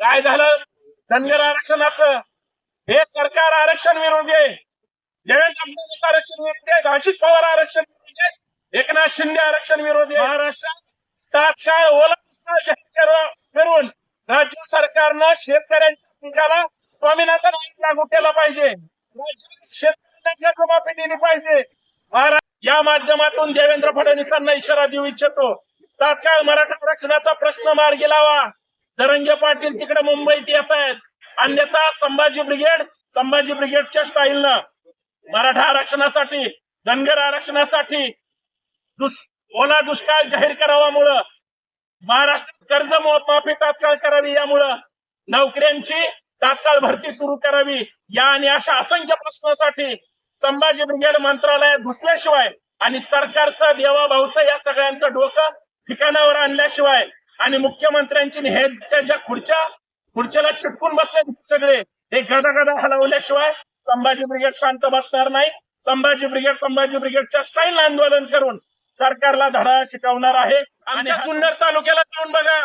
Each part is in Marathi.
काय झालं? धनगर आरक्षणाचं. हे सरकार आरक्षण विरोधी आहे देवेंद्र फडणवीस आरक्षण विरोधी आहे अजित पवार आरक्षण विरोधी आहे एकनाथ शिंदे आरक्षण विरोधी आहे महाराष्ट्रात तात्काळ ओला जाहीर करू- करून राज्य सरकारनं शेतकऱ्यांच्या पिकाला स्वामीनाथन आयोग लागू केला पाहिजे शेतकऱ्यांना दिली पाहिजे. या माध्यमातून देवेंद्र फडणवीसांना इशारा देऊ इच्छितो. तात्काळ मराठा आरक्षणाचा प्रश्न मार्गी लावा. धनंजय पाटील तिकडे मुंबईत येत आहेत. अन्यथा संभाजी ब्रिगेड संभाजी ब्रिगेडच्या स्टाईलनं मराठा आरक्षणासाठी धनगर आरक्षणासाठी दुष ओला दुष्काळ जाहीर करावामुळं महाराष्ट्रात कर्ज माफी तात्काळ करावी यामुळं नोकऱ्यांची तात्काळ भरती सुरू करावी या आणि अशा असंख्य प्रश्नासाठी संभाजी ब्रिगेड मंत्रालयात घुसल्याशिवाय आणि सरकारचं देवाभाऊचं या सगळ्यांचं डोकं ठिकाणावर आणल्याशिवाय आणि मुख्यमंत्र्यांची ह्याच्या ज्या खुर्च्या खुर्च्याला चिटकून बसले सगळे हे गदा गदा हलवल्याशिवाय संभाजी ब्रिगेड शांत बसणार नाही. संभाजी ब्रिगेड संभाजी ब्रिगेडच्या स्टाईल आंदोलन करून सरकारला धडा शिकवणार आहे. आमच्या जुन्नर तालुक्याला जाऊन बघा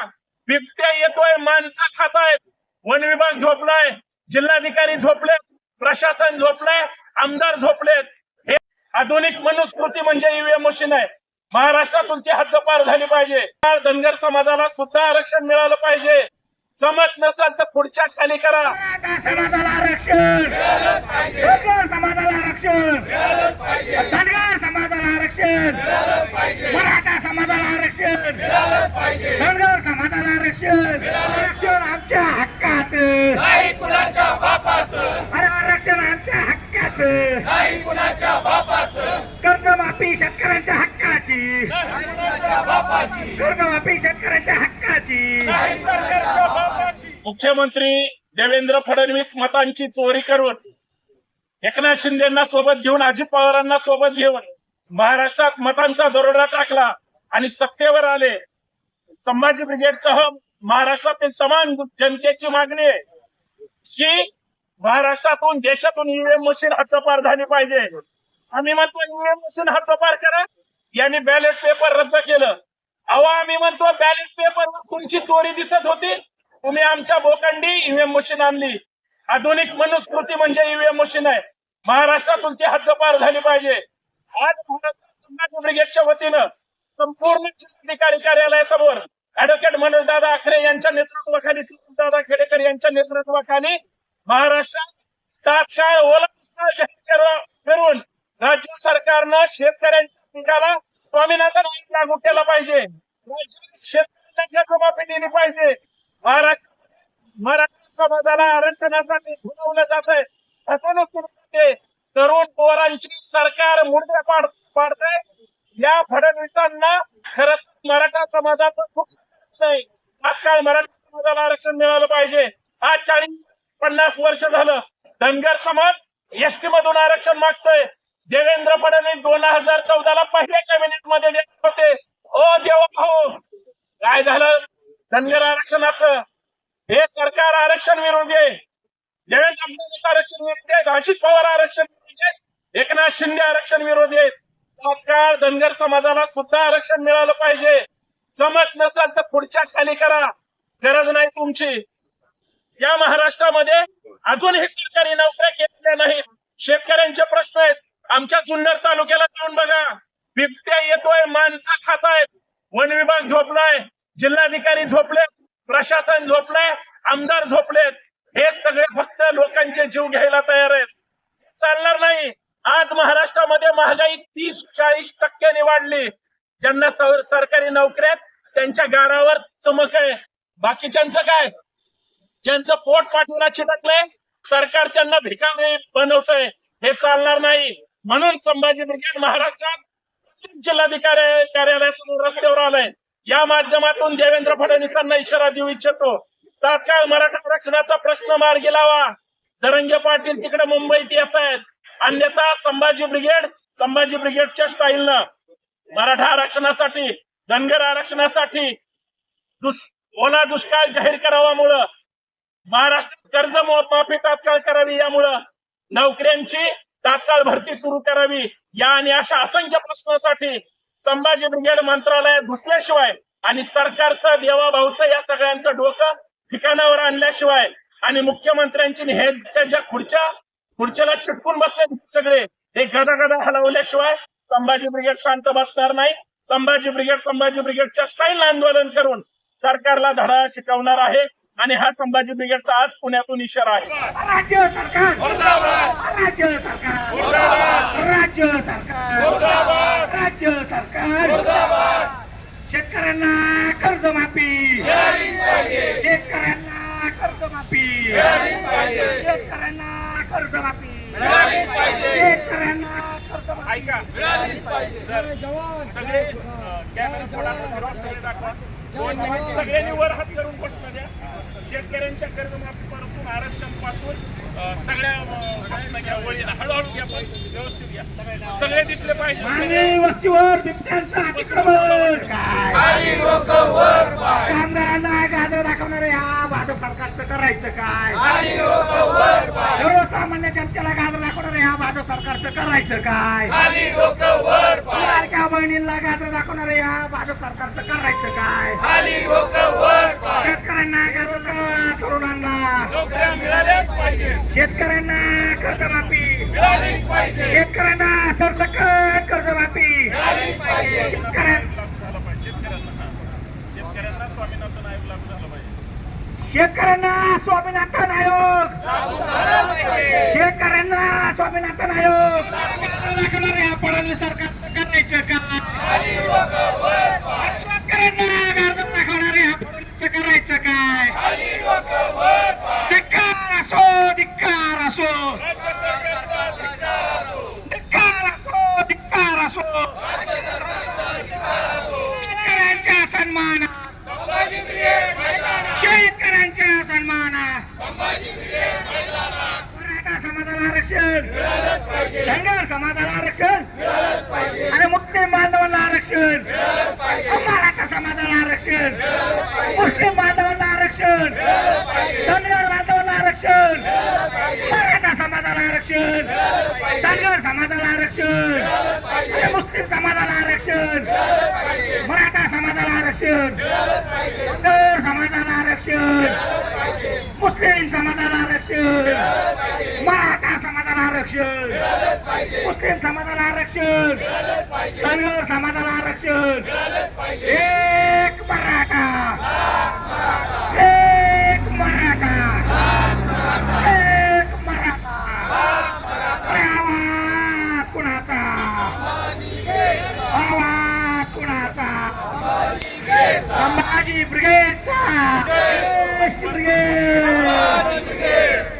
बिबट्या येतोय माणसं खातायत वन विभाग झोपलाय जिल्हाधिकारी झोपले प्रशासन झोपलंय आमदार झोपलेत. हे आधुनिक मनुस्मृती म्हणजे ईव्हीएम मशीन आहे. महाराष्ट्रातून ती हद्दपार झाली पाहिजे. धनगर समाजाला सुद्धा आरक्षण मिळालं पाहिजे. जमत नसेल तर पुढच्या खाली करा. समाजाला आरक्षण. धनगर समाजाला आरक्षण. धनगर समाजाला आरक्षण. मराठा समाजाला आरक्षण. धनगर समाजाला आरक्षण. आरक्षण आमच्या हक्काचं. नाही कुणाच्या बापाचं. अरे आरक्षण आमच्या हक्काचं. बापाची कर्जमाफी हक्काची मुख्यमंत्री देवेंद्र फडणवीस मतांची चोरी करून एकनाथ शिंदेना सोबत घेऊन अजित पवारांना सोबत घेऊन महाराष्ट्रात मतांचा दरोडा टाकला आणि सत्तेवर आले. संभाजी ब्रिगेडसह महाराष्ट्रातील तमाम जनतेची मागणी आहे की महाराष्ट्रातून देशातून ईव्हीएम मशीन हद्दपार झाली पाहिजे. आम्ही म्हणतो ईव्हीएम मशीन हद्दपार करा. यांनी बॅलेट पेपर रद्द केलं. अहो आम्ही म्हणतो बॅलेट पेपर तुमची चोरी दिसत होती. तुम्ही आमच्या भोकंडी ईव्हीएम मशीन आणली. आधुनिक मनुस्मृती म्हणजे ईव्हीएम मशीन आहे. महाराष्ट्रातून ती हद्दपार झाली पाहिजे. आज भारत ब्रिगेडच्या वतीनं संपूर्ण जिल्हाधिकारी कार्यालयासमोर ऍडव्होकेट मनोज दादा आखरे यांच्या नेतृत्वाखाली दादा खेडेकर यांच्या नेतृत्वाखाली महाराष्ट्रात तात्काळ ओला दुष्काळ जाहीर करून राज्य सरकारनं शेतकऱ्यांच्या पिकाला स्वामीनाथन आयोग लागू केला पाहिजे. शेतकऱ्यांना कर्जमाफी दिली पाहिजे. महाराष्ट्र मराठा समाजाला आरक्षणासाठी घुलवलं जात आहे फसवणूक केली जाते तरुण पोरांची सरकार मुर्द्या पाड पाडते या फडणवीसांना खरंच मराठा समाजाचं खूप समस्या तात्काळ मराठा समाजाला आरक्षण मिळालं पाहिजे. आज चाळीस पन्नास वर्ष झालं. धनगर समाज एसटी मधून आरक्षण मागतोय. देवेंद्र फडणवीस दोन हजार चौदाला पहिल्या कॅबिनेटमध्ये देत होते. ओ देवा भाऊ काय झालं? धनगर आरक्षणाचं? हे सरकार आरक्षण विरोधी आहे. देवेंद्र फडणवीस आरक्षण विरोधी आहेत. अजित पवार आरक्षण विरोधी आहेत. एकनाथ शिंदे आरक्षण विरोधी आहेत. तात्काळ धनगर समाजाला सुद्धा आरक्षण मिळालं पाहिजे. जमत नसेल तर पुढच्या खाली करा. गरज नाही तुमची. या महाराष्ट्रामध्ये अजूनही सरकारी नोकऱ्या केलेल्या नाहीत. शेतकऱ्यांचे प्रश्न आहेत. आमच्या जुन्नर तालुक्याला जाऊन बघा. बिबट्या येतोय माणसं खातायत. वन विभाग झोपलाय जिल्हाधिकारी झोपले प्रशासन झोपलंय आमदार झोपलेत. हे सगळे फक्त लोकांचे जीव घ्यायला तयार आहेत. चालणार नाही. आज महाराष्ट्रामध्ये महागाई तीस चाळीस टक्क्याने वाढली. ज्यांना सरकारी नोकऱ्यात त्यांच्या गारावर चमक आहे. बाकीच्यांचं काय? ज्यांचं पोट पाठीला चिटकलंय सरकार त्यांना भिकारी बनवतंय. हे चालणार नाही. म्हणून संभाजी ब्रिगेड महाराष्ट्रात प्रत्येक जिल्हाधिकारी कार्यालयासमोर रस्त्यावर आलंय. या माध्यमातून देवेंद्र फडणवीसांना इशारा देऊ इच्छितो. तात्काळ मराठा आरक्षणाचा प्रश्न मार्गी लावा. धरंगे पाटील तिकडे मुंबईत येत आहेत. अन्यथा संभाजी ब्रिगेड संभाजी ब्रिगेडच्या स्टाईलनं मराठा आरक्षणासाठी धनगर आरक्षणासाठी दुष ओला दुष्काळ जाहीर करावामुळं महाराष्ट्रात कर्ज माफी तात्काळ करावी यामुळं नोकऱ्यांची तात्काळ भरती सुरू करावी. या आणि अशा असंख्य प्रश्नासाठी संभाजी ब्रिगेड मंत्रालयात घुसल्याशिवाय आणि सरकारचं देवाभाऊचं या सगळ्यांचं डोकं ठिकाणावर आणल्याशिवाय आणि मुख्यमंत्र्यांची आणि हे त्यांच्या खुर्च्या खुर्च्याला चिटकून बसले सगळे हे गदा गदा हलवल्याशिवाय संभाजी ब्रिगेड शांत बसणार नाही. संभाजी ब्रिगेड संभाजी ब्रिगेडच्या स्टाईल आंदोलन करून सरकारला धडा शिकवणार आहे. आणि हा संभाजी ब्रिगेडचा आज पुण्यातून इशारा आहे. राज्य सरकार. मुर्दाबाद राज्य सरकार. मुर्दाबाद राज्य सरकार. मुर्दाबाद राज्य सरकार. मुर्दाबाद शेतकऱ्यांना कर्जमाफी. शेतकऱ्यांना कर्जमाफी. शेतकऱ्यांना कर्जमाफी. शेतकऱ्यांना कर्जमाफी. ऐका मिळालीच पाहिजे सर. सगळे कॅमेरा थोडासा सगळे दाखवा. दोन मिनिट सगळ्यांनी वर हात करून प्रश्न द्या. शेतकऱ्यांच्या कर्जमाफीपासून आरक्षणपासून सगळ्या प्रश्न घ्या वळीला हळूहळू घ्या पण व्यवस्थित घ्या. सगळे दिसले पाहिजे. वस्तीवर बिबट्यांचं कामगारांना गाजर दाखवणारे करायचं काय? सर्वसामान्य जनतेला गाजर दाखवणारे हा भाजप सरकारचं करायचं काय? लाडक्या बहिणींना गाजर दाखवणारे हा भाजप सरकारचं करायचं काय? शेतकऱ्यांना गाजर तरुणांना. शेतकऱ्यांना कर्जमाफी. मिळालीच पाहिजे. शेतकऱ्यांना सरसकट कर्जमाफी. मिळालीच पाहिजे. शेतकऱ्यांना झालं पाहिजे. शेतकऱ्यांना हा. शेतकऱ्यांना स्वामीनाथन आयोग लागू झालं पाहिजे. शेतकऱ्यांना स्वामीनाथन आयोग. शेतकऱ्यांना स्वामीनाथन आयोग. फडणवीस सरकारचं करायचं का शेतकऱ्यांना गाजर दाखवणारे हा फडणवीसचं करायचं काय? धिक्कार असो धिक्कार असो राज्य सरकारचा धिक्कार असो धिक्कार असो धिक्कार असो राज्य सरकारचा धिक्कार असो शेतकऱ्यांच्या सन्मानात संभाजी ब्रिगेड मैदानात शेतकऱ्यांच्या सन्मानात संभाजी ब्रिगेड मैदानात मराठा समाजाला आरक्षण मिळालंच पाहिजे धनगर समाजाला आरक्षण मिळालंच पाहिजे आणि मुस्लिम बांधवांना आरक्षण मिळालंच पाहिजे मराठा समाजाला आरक्षण मिळालंच पाहिजे मुस्लिम बांधवांना आरक्षण मिळालंच पाहिजे धनगर बांधवांना आरक्षण मिळालंच पाहिजे मराठा समाजाला आरक्षण मिळालंच पाहिजे धनगर समाजाला आरक्षण. मुस्लिम समाजाला आरक्षण. मराठा समाजाला आरक्षण. धनगर समाजाला आरक्षण. मुस्लिम समाजाला आरक्षण. मराठा समाजाला आरक्षण. मुस्लिम समाजाला आरक्षण. धनगर समाजाला आरक्षण मिळालंच पाहिजे एक मराठा एक मराठा एक मराठा अरे आवाज कुणाचा आवाज कुणाचा संभाजी ब्रिगेडचा देश की ब्रिगेड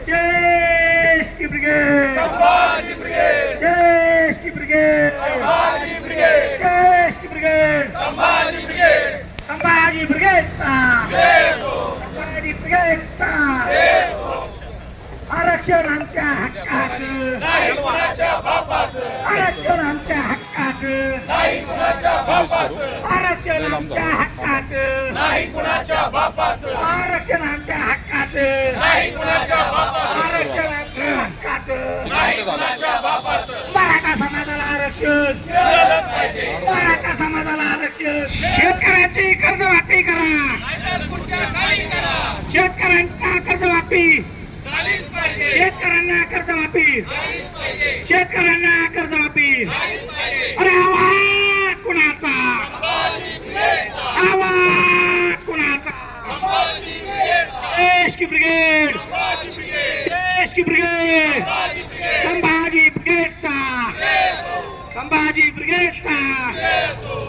देश की ब्रिगेड संभाजी ब्रिगेड देश की ब्रिगेड संभाजी ब्रिगेड देश की ब्रिगेड संभाजी ब्रिगेड संभाजी ब्रिगेडचा जय हो संभाजी ब्रिगेडचा जय हो आरक्षण आमच्या हक्काचं. आरक्षण आमच्या हक्काचं. आरक्षण आमच्या हक्काचं. आरक्षण आमच्या हक्काचं. आरक्षण आमच्या हक्काचं. मराठा समाजाला आरक्षण. मराठा समाजाला आरक्षण. शेतकऱ्यांची कर्जमाफी करा. शेतकऱ्यांना कर्जमाफी. शेतकऱ्यांना कर्जमाफी शेतकऱ्यांना कर्जमाफी अरे आवाज कुणाचा? आवाज कुणाचा? देश की ब्रिगेड ब्रिगेड. देश की ब्रिगेड. संभाजी ब्रिगेडचा. संभाजी ब्रिगेडचा.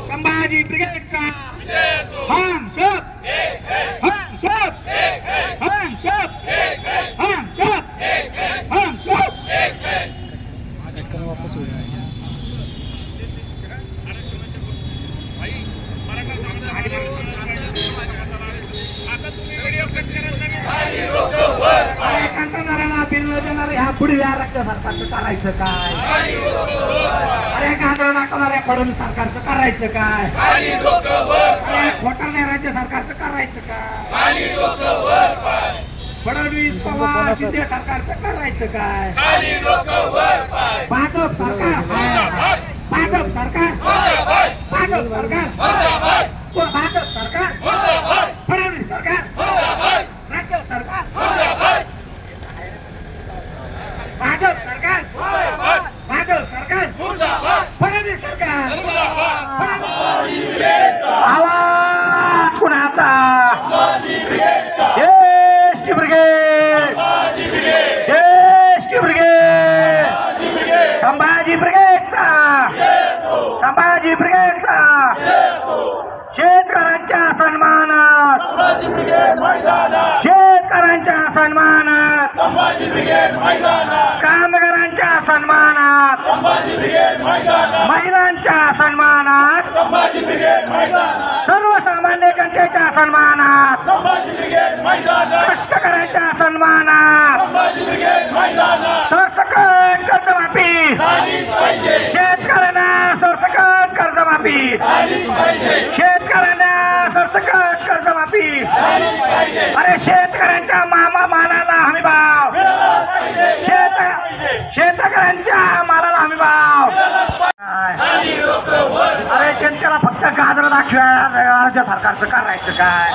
संभाजी ब्रिगेडचा. हम सब एक है हम सब एक है हम सब एक है हम सब एक है हम सब एक है आता तुम्ही व्हिडिओ कट करायला खाली डोकं वर पाय अरे कंत्राटदारांना ह्या पुढे राज्य सरकारचं करायचं काय? खाली अरे दाखवणाऱ्या फडणवीस सरकारचं करायचं काय? अरे खोटारण्या राज्य सरकारचं करायचं काय? फडणवीस पवार शिंदे सरकारचं करायचं काय? भाजप सरकार भाजप सरकार भाजप सरकार भाजप सरकार मुर्दाबाद फडणवीस सरकार मुर्दाबाद राज्य संभाजी ब्रिगेड मैदानात. शेतकऱ्यांच्या सन्मानात. संभाजी ब्रिगेड मैदानात. कामगारांच्या सन्मानात. संभाजी ब्रिगेड मैदानात. महिलांच्या सन्मानात. संभाजी ब्रिगेड मैदानात. सर्वसामान्य जनतेच्या सन्मानात. संभाजी ब्रिगेड मैदानात. कष्टकऱ्यांच्या सन्मानात. संभाजी ब्रिगेड मैदानात. सरसकट कर्जमाफी. झालीच पाहिजे. शेतकऱ्यांना सरसकट कर्जमाफी. झालीच पाहिजे. पाहिजे. अरे शेतकऱ्यांच्या मामा मालाला हमी भाव. शेत शेतकऱ्यांच्या मालाला हमी भाव काय? आणि लोक वर अरे शेतकऱ्याला फक्त गाजर दाखव्या राज्य सरकारचं करायचं काय?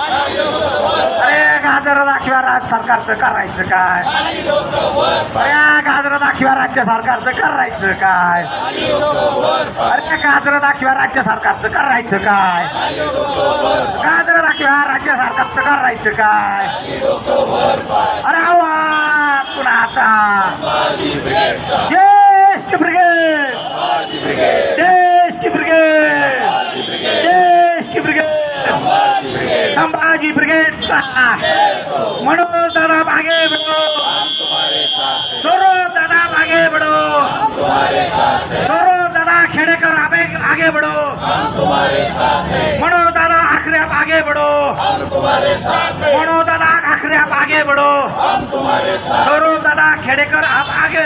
अरे गाजर दाखव्या राज्य सरकारचं करायचं काय? अरे गाजर दाखव्या राज्य सरकारचं करायचं काय? अरे गाजर दाखव्या राज्य सरकारचं करायचं काय? गाजर दाखव्या राज्य सरकारचं करायचं काय? अरे आवाज कुणाचा? ज्येष्ठ ब्रिगेड. ज्येष्ठ brigade. Sambhaji brigade. Sambhaji brigade Manoj दादा मागे हैं सौरभ दादा साथ हैं सौरभ दादा खेड़ेकर आगे हैं मनोज दादा तुम्हारे साथ हैं मनोज दादा हम तुम्हारे साथ सौरभ दादा खेड़ेकर आप आगे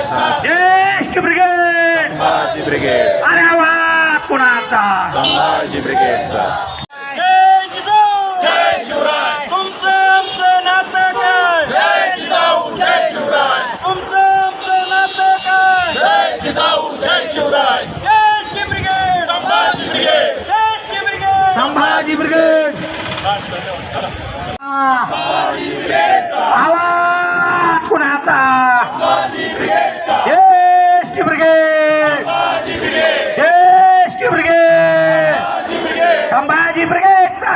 साथ। ज्येष्ठ ब्रिगेड. संभाजी ब्रिगेड। अरे आवाज कुणाचा? संभाजी ब्रिगेडचा जय शिवराय तुमचं आमचं नातं काय जय जिजाऊ जय शिवराय तुमचं आमचं नातं काय जय जिजाऊ जय शिवराय ज्येष्ठ ब्रिगेड संभाजी ब्रिगेड ज्येष्ठ ब्रिगेड संभाजी ब्रिगेड संभाजी ब्रिगेडचा आवाज कुणाचा संभाजी ब्रिगेडचा ज्येष्ठ ब्रिगेड संभाजी ब्रिगेड ज्येष्ठ ब्रिगेड संभाजी ब्रिगेड संभाजी ब्रिगेडचा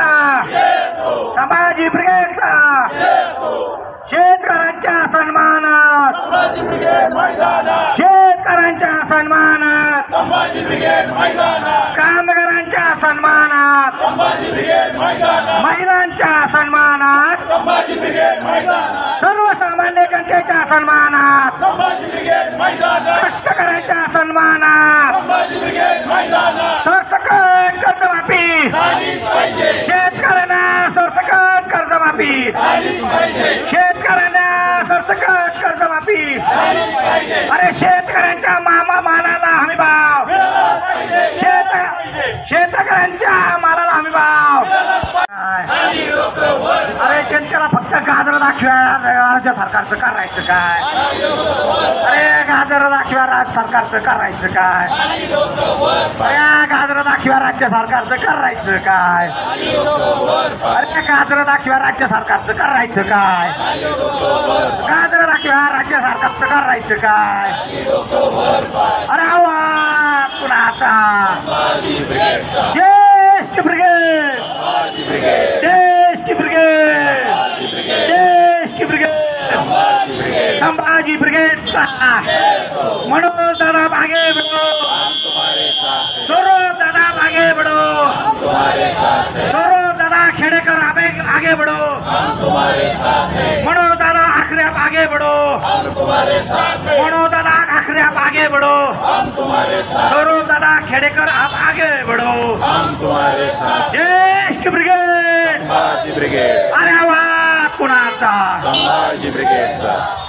जय सो संभाजी ब्रिगेडचा. शेतकऱ्यांच्या सन्मानात. शेतकऱ्यांच्या सन्मानात. कामगारांच्या सन्मानात. महिलांच्या सन्मानात. सर्वसामान्य जनतेच्या सन्मानात. कष्टकऱ्यांच्या सन्मानात. सरसकट कर्जमाफी झालीच पाहिजे शेतकऱ्यांना सरसकट कर्जमाफी झालीच पाहिजे शेतकऱ्यांना सरसकट कर्जमाफी झालीच अरे शेतकऱ्यांच्या मामा मालाला हमी भाव. शेत शेतकऱ्यांच्या मालाला हमी भाव? आणि अरे शेतकऱ्याला फक्त गाजर दाखव्या राज्य सरकारचं करायचं काय? अरे गाजर दाखव्या राज्य सरकारचं करायचं काय? आणि अरे दाखव्या राज्य सरकारचं करायचं काय? अरे गाजर दाखव्या राज्य सरकारचं करायचं काय? गाजर दाखव्या राज्य सरकारचं करायचं काय? अरे आवाज कुणाचा? ज्येष्ठ ब्रिगेड. ज्येष्ठ ब्रिगेड. संभाजी ब्रिगेड ज्येष्ठ ब्रिगेड. संभाजी ब्रिगेड संभाजी ब्रिगेडचा. जय सो मनोज दादा आगे बढ़ो हम तुम्हारे साथ हैं सौरभ दादा आगे बढ़ो हम तुम्हारे साथ हैं सौरभ दादा खेड़ेकर आगे आगे बढ़ो हम तुम्हारे साथ हैं। मनोज दादा आखिरी आप आगे बढ़ो। हम तुम्हारे साथ हैं। मनोज दादा आखिरी आप आगे बढ़ो। हम तुम्हारे साथ दादा खेड़ेकर आप आगे बढ़ो। हम तुम्हारे साथ ज्येष्ठ ब्रिगेड। संभाजी ब्रिगेड। अरे आवाज कुणाचा? संभाजी ब्रिगेडचा।